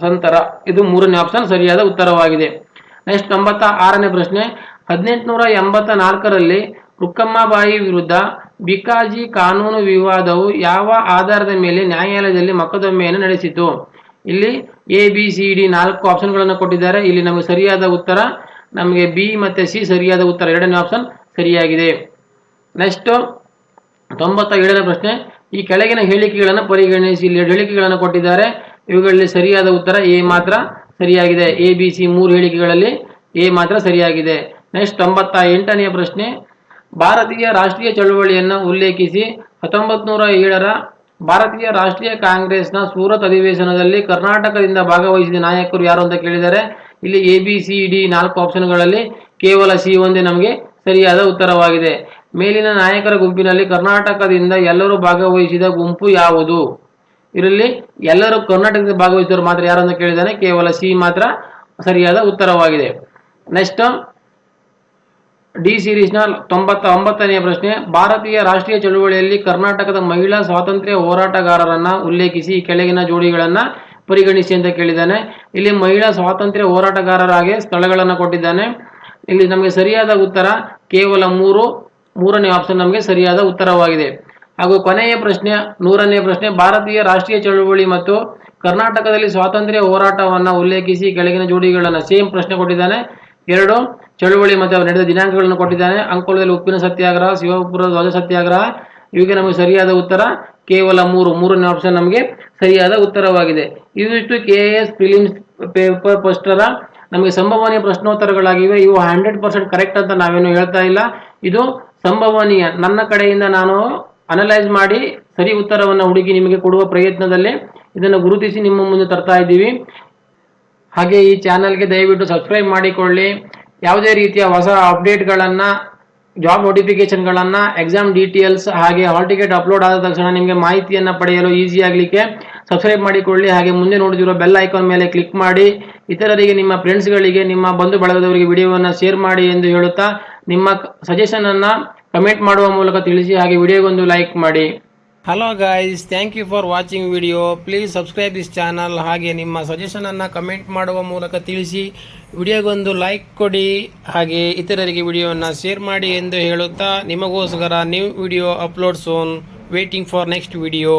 A: ಸಂತರ. ಇದು ಮೂರನೇ ಆಪ್ಷನ್ ಸರಿಯಾದ ಉತ್ತರವಾಗಿದೆ. ನೆಕ್ಸ್ಟ್ ತೊಂಬತ್ತ ಆರನೇ ಪ್ರಶ್ನೆ. ಹದಿನೆಂಟುನೂರ ಎಂಬತ್ತ ನಾಲ್ಕರಲ್ಲಿ ರುಕ್ಕಮ್ಮಬಾಯಿ ವಿರುದ್ಧ ಬಿಕಾಜಿ ಕಾನೂನು ವಿವಾದವು ಯಾವ ಆಧಾರದ ಮೇಲೆ ನ್ಯಾಯಾಲಯದಲ್ಲಿ ಮೊಕದ್ದಮೆಯನ್ನು ನಡೆಸಿತು? ಇಲ್ಲಿ ಎ ಬಿ ಸಿ ಡಿ ನಾಲ್ಕು ಆಪ್ಷನ್ಗಳನ್ನು ಕೊಟ್ಟಿದ್ದಾರೆ. ಇಲ್ಲಿ ನಮಗೆ ಸರಿಯಾದ ಉತ್ತರ, ನಮಗೆ ಬಿ ಮತ್ತೆ ಸಿ ಸರಿಯಾದ ಉತ್ತರ. ಎರಡನೇ ಆಪ್ಷನ್ ಸರಿಯಾಗಿದೆ. ನೆಕ್ಸ್ಟ್ ತೊಂಬತ್ತ ಏಳನೇ ಪ್ರಶ್ನೆ. ಈ ಕೆಳಗಿನ ಹೇಳಿಕೆಗಳನ್ನು ಪರಿಗಣಿಸಿ. ಇಲ್ಲಿ ಹೇಳಿಕೆಗಳನ್ನು ಕೊಟ್ಟಿದ್ದಾರೆ. ಇವುಗಳಲ್ಲಿ ಸರಿಯಾದ ಉತ್ತರ ಎ ಮಾತ್ರ ಸರಿಯಾಗಿದೆ. ಎ ಬಿ ಸಿ ಮೂರು ಹೇಳಿಕೆಗಳಲ್ಲಿ ಎ ಮಾತ್ರ ಸರಿಯಾಗಿದೆ. ನೆಕ್ಸ್ಟ್ ತೊಂಬತ್ತ ಎಂಟನೆಯ ಪ್ರಶ್ನೆ. ಭಾರತೀಯ ರಾಷ್ಟ್ರೀಯ ಚಳುವಳಿಯನ್ನು ಉಲ್ಲೇಖಿಸಿ ಹತ್ತೊಂಬತ್ತು ನೂರ ಏಳರ ಭಾರತೀಯ ರಾಷ್ಟ್ರೀಯ ಕಾಂಗ್ರೆಸ್ನ ಸೂರತ್ ಅಧಿವೇಶನದಲ್ಲಿ ಕರ್ನಾಟಕದಿಂದ ಭಾಗವಹಿಸಿದ ನಾಯಕರು ಯಾರು ಅಂತ ಕೇಳಿದ್ದಾರೆ ಇಲ್ಲಿ ಎ ಬಿ ಸಿ ಡಿ ನಾಲ್ಕು ಆಪ್ಷನ್ಗಳಲ್ಲಿ ಕೇವಲ ಸಿ ಒಂದೇ ನಮಗೆ ಸರಿಯಾದ ಉತ್ತರವಾಗಿದೆ. ಮೇಲಿನ ನಾಯಕರ ಗುಂಪಿನಲ್ಲಿ ಕರ್ನಾಟಕದಿಂದ ಎಲ್ಲರೂ ಭಾಗವಹಿಸಿದ ಗುಂಪು ಯಾವುದು? ಇದರಲ್ಲಿ ಎಲ್ಲರೂ ಕರ್ನಾಟಕದಿಂದ ಭಾಗವಹಿಸಿದವರು ಮಾತ್ರ ಯಾರು ಅಂತ ಕೇಳಿದರೆ ಕೇವಲ ಸಿ ಮಾತ್ರ ಸರಿಯಾದ ಉತ್ತರವಾಗಿದೆ. ನೆಕ್ಸ್ಟ್ ಡಿ ಸಿರೀಸ್ನ ತೊಂಬತ್ತ ಒಂಬತ್ತನೆಯ ಪ್ರಶ್ನೆ, ಭಾರತೀಯ ರಾಷ್ಟ್ರೀಯ ಚಳುವಳಿಯಲ್ಲಿ ಕರ್ನಾಟಕದ ಮಹಿಳಾ ಸ್ವಾತಂತ್ರ್ಯ ಹೋರಾಟಗಾರರನ್ನ ಉಲ್ಲೇಖಿಸಿ ಕೆಳಗಿನ ಜೋಡಿಗಳನ್ನ ಪರಿಗಣಿಸಿ ಅಂತ ಕೇಳಿದ್ದಾನೆ. ಇಲ್ಲಿ ಮಹಿಳಾ ಸ್ವಾತಂತ್ರ್ಯ ಹೋರಾಟಗಾರರಾಗಿ ಸ್ಥಳಗಳನ್ನು ಕೊಟ್ಟಿದ್ದಾನೆ. ಇಲ್ಲಿ ನಮಗೆ ಸರಿಯಾದ ಉತ್ತರ ಕೇವಲ ಮೂರು, ಮೂರನೇ ಆಪ್ಷನ್ ನಮಗೆ ಸರಿಯಾದ ಉತ್ತರವಾಗಿದೆ. ಹಾಗೂ ಕೊನೆಯ ಪ್ರಶ್ನೆ, ನೂರನೇ ಪ್ರಶ್ನೆ, ಭಾರತೀಯ ರಾಷ್ಟ್ರೀಯ ಚಳುವಳಿ ಮತ್ತು ಕರ್ನಾಟಕದಲ್ಲಿ ಸ್ವಾತಂತ್ರ್ಯ ಹೋರಾಟವನ್ನು ಉಲ್ಲೇಖಿಸಿ ಕೆಳಗಿನ ಜೋಡಿಗಳನ್ನು ಸೇಮ್ ಪ್ರಶ್ನೆ ಕೊಟ್ಟಿದ್ದಾನೆ. ಎರಡು, ಚಳುವಳಿ ಮತ್ತು ಅವರು ನಡೆದ ದಿನಾಂಕಗಳನ್ನು ಕೊಟ್ಟಿದ್ದಾನೆ ಅಂಕೋಲದಲ್ಲಿ ಉಪ್ಪಿನ ಸತ್ಯಾಗ್ರಹ, ಶಿವಪುರ ಧ್ವಜ ಸತ್ಯಾಗ್ರಹ. ಇವಿಗೆ ನಮಗೆ ಸರಿಯಾದ ಉತ್ತರ ಕೇವಲ ಮೂರು, ಮೂರನೇ ಆಪ್ಷನ್ ನಮಗೆ ಸರಿಯಾದ ಉತ್ತರವಾಗಿದೆ. ಇವಿಷ್ಟು ಕೆ ಎಸ್ ಫಿಲಿಮ್ಸ್ ಪೇಪರ್ ಪೋಸ್ಟರ ನಮಗೆ ಸಂಭವನೀಯ ಪ್ರಶ್ನೋತ್ತರಗಳಾಗಿವೆ. ಇವು ಹಂಡ್ರೆಡ್ ಪರ್ಸೆಂಟ್ ಕರೆಕ್ಟ್ ಅಂತ ನಾವೇನು ಹೇಳ್ತಾ ಇಲ್ಲ. ಇದು ಸಂಭವನೀಯ. ನನ್ನ ಕಡೆಯಿಂದ ನಾನು ಅನಲೈಸ್ ಮಾಡಿ ಸರಿ ಉತ್ತರವನ್ನು ಹುಡುಕಿ ನಿಮಗೆ ಕೊಡುವ ಪ್ರಯತ್ನದಲ್ಲಿ ಇದನ್ನು ಗುರುತಿಸಿ ನಿಮ್ಮ ಮುಂದೆ ತರ್ತಾ ಇದ್ದೀವಿ. ಹಾಗೆ ಈ ಚಾನಲ್ಗೆ ದಯವಿಟ್ಟು ಸಬ್ಸ್ಕ್ರೈಬ್ ಮಾಡಿಕೊಳ್ಳಿ. ಯಾವುದೇ ರೀತಿಯ ಹೊಸ ಅಪ್ಡೇಟ್ಗಳನ್ನು ಜಾಬ್ ನೋಟಿಫಿಕೇಶನ್ಗಳನ್ನು ಎಕ್ಸಾಮ್ ಡೀಟೇಲ್ಸ್ ಹಾಗೆ ಹಾಲ್ ಟಿಕೆಟ್ ಅಪ್ಲೋಡ್ ಆದ ತಕ್ಷಣ ನಿಮಗೆ ಮಾಹಿತಿಯನ್ನು ಪಡೆಯಲು ಈಸಿ ಆಗಲಿಕ್ಕೆ ಸಬ್ಸ್ಕ್ರೈಬ್ ಮಾಡಿಕೊಳ್ಳಿ. ಹಾಗೆ ಮುಂದೆ ನೋಡಿದಿರೋ ಬೆಲ್ ಐಕಾನ್ ಮೇಲೆ ಕ್ಲಿಕ್ ಮಾಡಿ. ಇತರರಿಗೆ, ನಿಮ್ಮ ಫ್ರೆಂಡ್ಸ್ಗಳಿಗೆ ನಿಮ್ಮ ಬಂಧು ಬಳಗದವರಿಗೆ ವಿಡಿಯೋವನ್ನು ಶೇರ್ ಮಾಡಿ ಎಂದು ಹೇಳುತ್ತಾ, ನಿಮ್ಮ ಸಜೆಷನನ್ನು ಕಮೆಂಟ್ ಮಾಡುವ ಮೂಲಕ ತಿಳಿಸಿ ಹಾಗೆ ವಿಡಿಯೋಗೊಂದು ಲೈಕ್ ಮಾಡಿ. Hello guys thank you for watching video please subscribe this channel ಹಾಗೆ ನಿಮ್ಮ ಸಜೆಷನನ್ನು ಕಮೆಂಟ್ ಮಾಡುವ ಮೂಲಕ ತಿಳಿಸಿ. ವಿಡಿಯೋಗೊಂದು ಲೈಕ್ ಕೊಡಿ. ಹಾಗೆ ಇತರರಿಗೆ ವಿಡಿಯೋವನ್ನು ಶೇರ್ ಮಾಡಿ ಎಂದು ಹೇಳುತ್ತಾ ನಿಮಗೋಸ್ಕರ new video upload soon waiting for next video